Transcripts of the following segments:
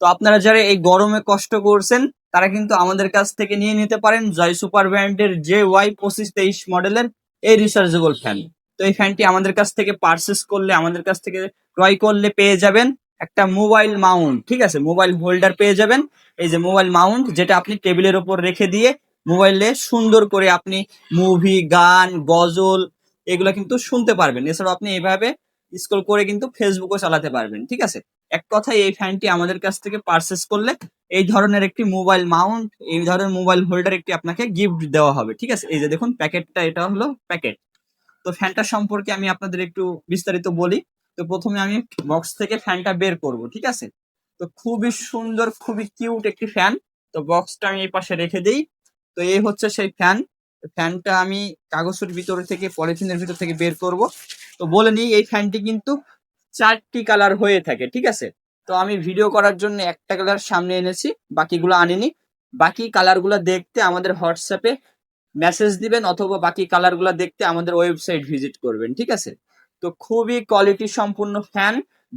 তো আপনারা যারা এই গরমে কষ্ট করছেন, তারা কিন্তু আমাদের কাছ থেকে নিয়ে নিতে পারেন জয় সুপার ব্র্যান্ডের জে ওয়াই পঁচিশ তেইশ মডেলের এই রিচার্জেবল ফ্যান তো এই ফ্যানটি আমাদের কাছ থেকে পারচেস করলে, আমাদের কাছ থেকে ক্রয় করলে পেয়ে যাবেন একটা মোবাইল মাউন্ট ঠিক আছে? মোবাইল হোল্ডার পেয়ে যাবেন। এই যে মোবাইল মাউন্ট যেটা আপনি টেবিলের ওপর রেখে দিয়ে মোবাইলে সুন্দর করে আপনি মুভি গান, গজল এগুলো কিন্তু শুনতে পারবেন। এছাড়াও আপনি এভাবে স্ক্রল করে কিন্তু ফেসবুকও চালাতে পারবেন, ঠিক আছে? এক কথায় এই ফ্যানটি আমাদের কাছ থেকে পারচেস করলে এই ধরনের একটি মোবাইল মাউন্ট এই ধরনের মোবাইল হোল্ডার একটি আপনাকে গিফট দেওয়া হবে, ঠিক আছে? এই যে দেখুন প্যাকেটটা এটা হলো প্যাকেট তো ফ্যানটা সম্পর্কে আমি আপনাদের একটু বিস্তারিত বলি। তো প্রথমে আমি বক্স থেকে ফ্যানটা বের করব, ঠিক আছে? তো খুবই সুন্দর, খুবই কিউট একটি ফ্যান তো বক্সটা আমি এই পাশে রেখে দিই। তো এই হচ্ছে সেই ফ্যান ফ্যানটা আমি কাগজের ভিতর থেকে পলিথিনের ভিতর থেকে বের করব। তো বলে নিই, এই ফ্যানটি কিন্তু চারটি কালার হয়ে থাকে, ঠিক আছে? তো আমি ভিডিও করার জন্য একটা কালার সামনে এনেছি, বাকিগুলো আনিনি। বাকি কালারগুলো দেখতে আমাদের হোয়াটসঅ্যাপে মেসেজ দিবেন অথবা বাকি কালারগুলো দেখতে আমাদের ওয়েবসাইট ভিজিট করবেন, ঠিক আছে? তো খুবই কোয়ালিটি সম্পূর্ণ ফ্যান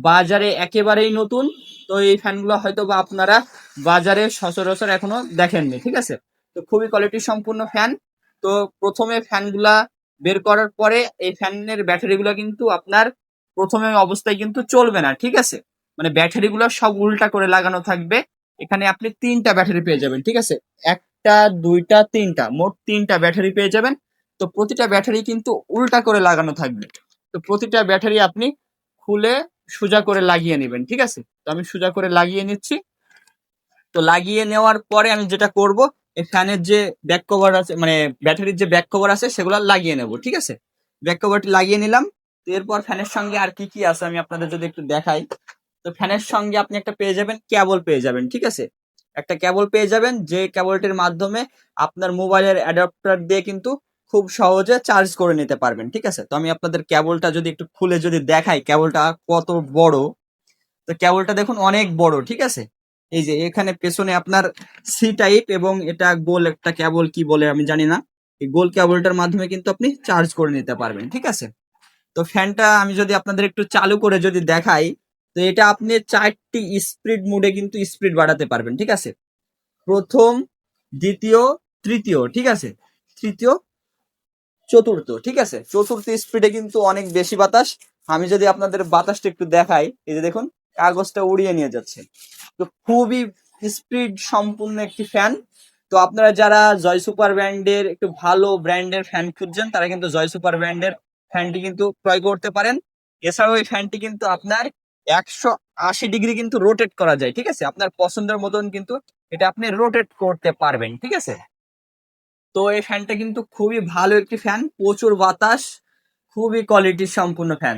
বাজারে একেবারেই নতুন। তো এই ফ্যানগুলো হয়তো বা আপনারা বাজারে সচরাচর এখনও দেখেননি, ঠিক আছে? তো খুবই কোয়ালিটি সম্পূর্ণ ফ্যান তো প্রথমে ফ্যানগুলা বের করার পরে এই ফ্যানের ব্যাটারিগুলো কিন্তু আপনার প্রথমে অবস্থায় কিন্তু চলবে না, ঠিক আছে? মানে ব্যাটারিগুলো সব উল্টা করে লাগানো থাকবে। এখানে আপনি তিনটা ব্যাটারি পেয়ে যাবেন, ঠিক আছে? একটা, দুইটা, তিনটা, মোট তিনটা ব্যাটারি পেয়ে যাবেন। তো প্রতিটা ব্যাটারি কিন্তু উল্টা করে লাগানো থাকবে। তো প্রতিটা ব্যাটারি আপনি খুলে সোজা করে লাগিয়ে নেবেন, ঠিক আছে? তো আমি সোজা করে লাগিয়ে নিচ্ছি। তো লাগিয়ে নেওয়ার পরে আমি যেটা করব এই ফ্যানের যে ব্যাক কভার আছে মানে ব্যাটারির যে ব্যাক কভার আছে, সেগুলো লাগিয়ে নেব, ঠিক আছে? ব্যাক কভারটি লাগিয়ে নিলাম। তো এরপর ফ্যানের সঙ্গে আর কি কি আছে আমি আপনাদের যদি একটু দেখাই। তো ফ্যানের সঙ্গে আপনি একটা পেয়ে যাবেন কেবল পেয়ে যাবেন, ঠিক আছে? একটা কেবল পেয়ে যাবেন যে কেবলটির মাধ্যমে আপনার মোবাইলের অ্যাডাপ্টার দিয়ে কিন্তু খুব সহজে চার্জ করে নিতে পারবেন, ঠিক আছে? তো আমি আপনাদের কেবলটা যদি একটু খুলে যদি দেখাই, কেবলটা কত বড়? তো কেবলটা দেখুন অনেক বড়, ঠিক আছে? এই যে এখানে পেছনে আপনার সি টাইপ এবং এটা গোল একটা কেবল কি বলে আমি জানি না। এই গোল কেবলটার মাধ্যমে কিন্তু আপনি চার্জ করে নিতে পারবেন, ঠিক আছে? তো ফ্যানটা আমি যদি আপনাদের একটু চালু করে যদি দেখাই, তো এটা আপনি চারটি স্পিড মুডে কিন্তু স্পিড বাড়াতে পারবেন, ঠিক আছে? প্রথম, দ্বিতীয়, তৃতীয়, ঠিক আছে? তৃতীয়, চতুর্থ, ঠিক আছে? চতুর্থ স্পিডে কিন্তু অনেক বেশি বাতাস। আমি যদি আপনাদের বাতাসটা একটু দেখাই, এই যে দেখুন, কাগজটা উড়িয়ে নিয়ে যাচ্ছে। তো খুবই স্পিড সম্পূর্ণ একটি ফ্যান। তো আপনারা যারা জয় সুপার ব্র্যান্ডের, একটু ভালো ব্র্যান্ডের ফ্যান খুঁজছেন, তারা কিন্তু জয় সুপার ব্র্যান্ডের ফ্যানটি কিন্তু ক্রয় করতে পারেন। এছাড়াও এই ফ্যানটি কিন্তু আপনার একশো আশি ডিগ্রি কিন্তু রোটেট করা যায়, ঠিক আছে? আপনার পছন্দের মতন কিন্তু এটা আপনি রোটেট করতে পারবেন, ঠিক আছে? তো এই ফ্যানটা কিন্তু খুবই ভালো একটি ফ্যান, প্রচুর বাতাস, খুবই কোয়ালিটির সম্পূর্ণ ফ্যান।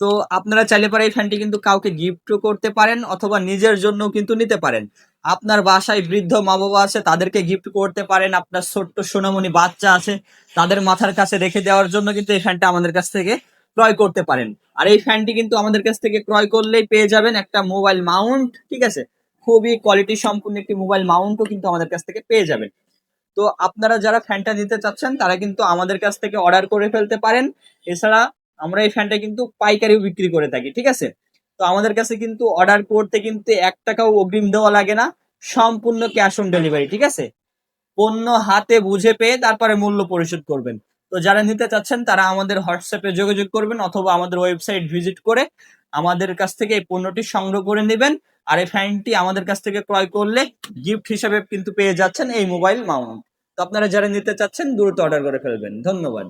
তো আপনারা চাইলে পরে এই ফ্যানটি কিন্তু কাউকে গিফটও করতে পারেন অথবা নিজের জন্য কিন্তু নিতে পারেন। আপনার বাসায় বৃদ্ধ মা বাবা আছে, তাদেরকে গিফট করতে পারেন। আপনার ছোট্ট সোনামণি বাচ্চা আছে, তাদের মাথার কাছে রেখে দেওয়ার জন্য কিন্তু এই ফ্যানটা আমাদের কাছ থেকে ক্রয় করতে পারেন। আর এই ফ্যানটি কিন্তু আমাদের কাছ থেকে ক্রয় করলেই পেয়ে যাবেন একটা মোবাইল মাউন্ট ঠিক আছে? খুবই কোয়ালিটি সম্পূর্ণ একটি মোবাইল মাউন্টও কিন্তু আমাদের কাছ থেকে পেয়ে যাবেন। তো আপনারা যারা ফ্যানটা নিতে চাচ্ছেন, তারা কিন্তু আমাদের কাছ থেকে অর্ডার করে ফেলতে পারেন। এছাড়া আমরা এই ফ্যানটা কিন্তু পাইকারিও বিক্রি করে থাকি, ঠিক আছে? তো আমাদের কাছে কিন্তু অর্ডার করতে কিন্তু এক টাকাও অগ্রিম দেওয়া লাগে না। সম্পূর্ণ ক্যাশ অন ডেলিভারি ঠিক আছে? পণ্য হাতে বুঝে পেয়ে তারপরে মূল্য পরিশোধ করবেন। তো যারা নিতে চাচ্ছেন, তারা আমাদের হোয়াটসঅ্যাপে যোগাযোগ করবেন অথবা আমাদের ওয়েবসাইট ভিজিট করে আমাদের কাছ থেকে এই পণ্যটি সংগ্রহ করে নেবেন। আর এই ফ্যানটি আমাদের কাছ থেকে ক্রয় করলে গিফট হিসাবে কিন্তু পেয়ে যাচ্ছেন এই মোবাইল মাউন্ট তো আপনারা যারা নিতে চাচ্ছেন, দ্রুত অর্ডার করে ফেলবেন। ধন্যবাদ।